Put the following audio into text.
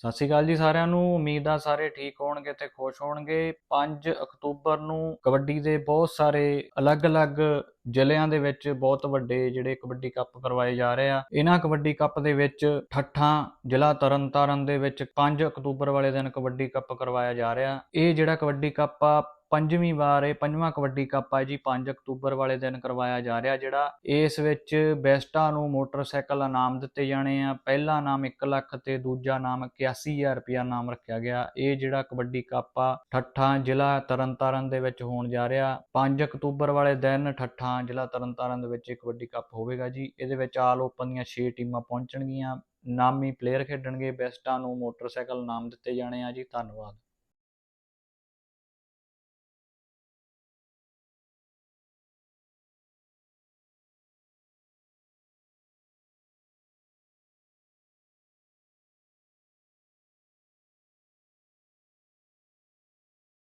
ਸਤਿ ਸ਼੍ਰੀ ਅਕਾਲ ਜੀ ਸਾਰਿਆਂ ਨੂੰ। ਉਮੀਦ ਆ ਸਾਰੇ ਠੀਕ ਹੋਣਗੇ ਤੇ ਖੁਸ਼ ਹੋਣਗੇ। 5 ਅਕਤੂਬਰ ਨੂੰ ਕਬੱਡੀ ਦੇ ਬਹੁਤ ਸਾਰੇ ਅਲੱਗ-ਅਲੱਗ ਜ਼ਿਲ੍ਹਿਆਂ ਦੇ ਵਿੱਚ ਬਹੁਤ ਵੱਡੇ ਜਿਹੜੇ ਕਬੱਡੀ ਕੱਪ ਕਰਵਾਏ ਜਾ ਰਹੇ ਆ। ਇਹਨਾਂ ਕਬੱਡੀ ਕੱਪ ਦੇ ਵਿੱਚ ਠੱਠਾਂ ਜ਼ਿਲ੍ਹਾ ਤਰਨਤਾਰਨ ਦੇ ਵਿੱਚ 5 ਅਕਤੂਬਰ ਵਾਲੇ ਦਿਨ ਕਬੱਡੀ ਕੱਪ ਕਰਵਾਇਆ ਜਾ ਰਿਹਾ। ਇਹ ਜਿਹੜਾ ਕਬੱਡੀ ਕੱਪ ਆ ਪੰਜਵੀਂ ਵਾਰ ਇਹ ਪੰਜਵਾਂ ਕਬੱਡੀ ਕੱਪ ਆ ਜੀ 5 ਅਕਤੂਬਰ ਵਾਲੇ ਦਿਨ ਕਰਵਾਇਆ ਜਾ ਰਿਹਾ, ਜਿਹੜਾ ਇਸ ਵਿੱਚ ਬੈਸਟਾਂ ਨੂੰ ਮੋਟਰਸਾਈਕਲ ਇਨਾਮ ਦਿੱਤੇ ਜਾਣੇ ਆ, ਪਹਿਲਾ ਨਾਮ 1 ਲੱਖ ਤੇ ਦੂਜਾ ਨਾਮ 81000 ਰੁਪਇਆ ਨਾਮ ਰੱਖਿਆ ਗਿਆ, ਇਹ ਜਿਹੜਾ ਕਬੱਡੀ ਕੱਪ ਆ, ਠੱਠਾਂ ਜ਼ਿਲ੍ਹਾ ਤਰਨਤਾਰਨ ਦੇ ਵਿੱਚ ਹੋਣ ਜਾ ਰਿਹਾ 5 ਅਕਤੂਬਰ ਵਾਲੇ ਦਿਨ ਠੱਠਾਂ ਜ਼ਿਲ੍ਹਾ ਤਰਨਤਾਰਨ ਦੇ ਵਿੱਚ ਇਹ ਕਬੱਡੀ ਕੱਪ ਹੋਵੇਗਾ ਜੀ, ਇਹਦੇ ਵਿੱਚ ਆਲ ਓਪਨ ਦੀਆਂ 6 ਟੀਮਾਂ ਪਹੁੰਚਣਗੀਆਂ, ਨਾਮੀ ਪਲੇਅਰ ਖੇਡਣਗੇ, ਬੈਸਟਾਂ ਨੂੰ ਮੋਟਰਸਾਈਕਲ ਇਨਾਮ ਦਿੱਤੇ ਜਾਣੇ ਆ ਜੀ, ਧੰਨਵਾਦ।